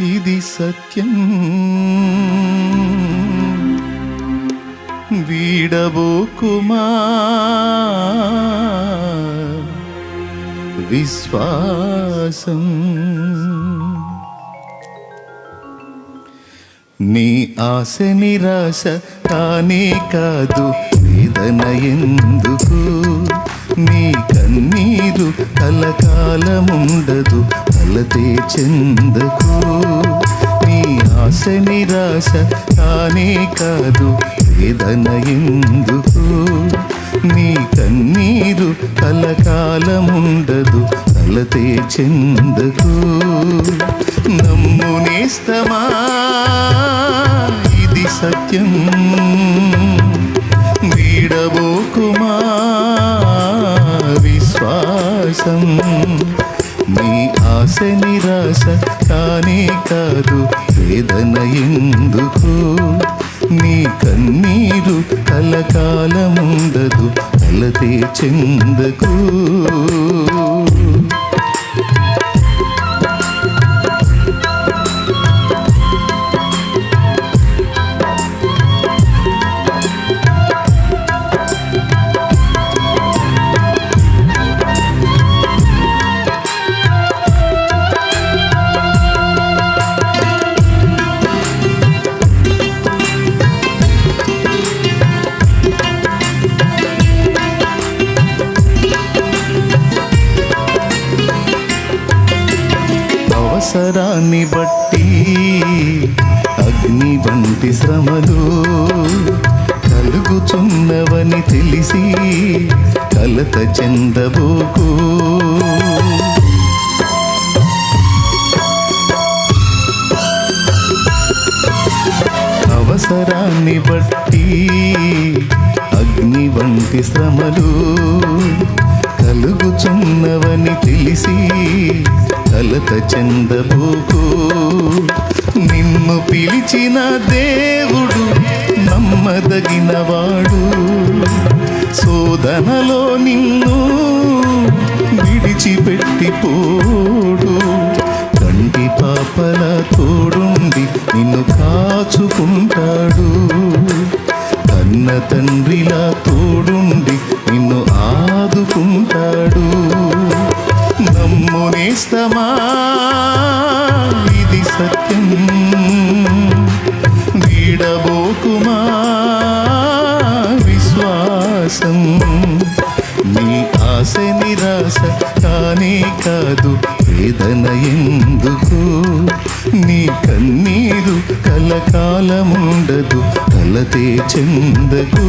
ఇది సత్యం. వీడబోకుమా? విశ్వాసం. నీ ఆశ నిరాశ కానే కాదు వేదన ఎందుకు? నీ కన్నీరు కలకాలముండదు కలతే చెందకు. నీ ఆశ నిరాశ కానే కాదు వేదన ఎందుకు? నీ కన్నీరు కలకాలముండదు కలతే చెందకు. నమ్ము నేస్తమా? ఇది సత్యం. వీడబోకుమా? విశ్వాసం. నీ ఆశ నిరాశ కానే కాదు వేదన ఎందుకు? నీ కన్నీరు కలకాలముండదు కలతే చెందకు. అవసరాన్ని బట్టి అగ్ని వంటి శ్రమలు కలుగుచున్నవని తెలిసి కలత చెందబోకు. అవసరాన్ని బట్టి అగ్ని వంటి శ్రమలు కలుగుచున్నవని తెలిసి కలత చెందబోకు నిన్ను పిలిచిన దేవుడు నమ్మదగినవాడు శోధనలో నిన్ను విడిచిపెట్టిపోడు కంటి పాపల తోడు నేస్తమా? ఇది సత్యం. వీడబోకుమా విశ్వాసం. నీ ఆశ నిరాశ కానే కాదు వేదన ఎందుకు? నీ కన్నీరు కలకాలముండదు కలతే చెందకు.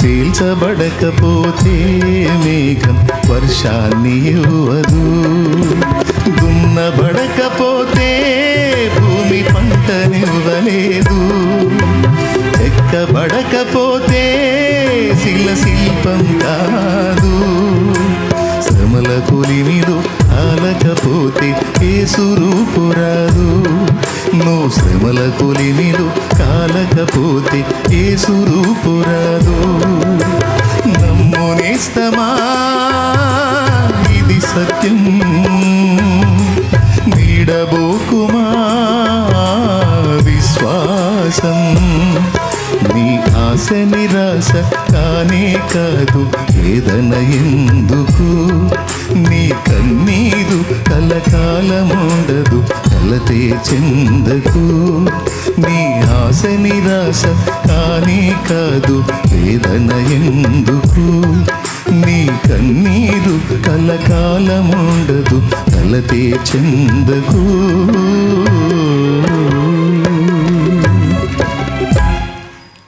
చీల్చబడకపోతే మేఘం వర్షాన్ని ఇవ్వదు. దున్నబడకపోతే భూమి పంటనివ్వలేదు ఎక్కబడకపోతే శిల శిల్పం కాదు. శ్రమల కొలిమిలో కాలకపోతే ఏ రూపురాదు నువ్వు శ్రమల కొలిమిలు కాలకపోతే ఏసు రూపురాదు నమ్ము నేస్తమా? ఇది సత్యం. నీడబోకుమా? విశ్వాసం. నీ ఆశ నిరాశ కానే కాదు వేదన ఎందుకు? నీ కన్నీరు కలకాలముండదు కలతే చెందకు. నీ ఆశ నిరాశ కానీ కాదు వేదన ఎందుకు? నీ కన్నీరు కలకాలముండదు కలతే చెందకు.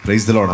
Praise the Lord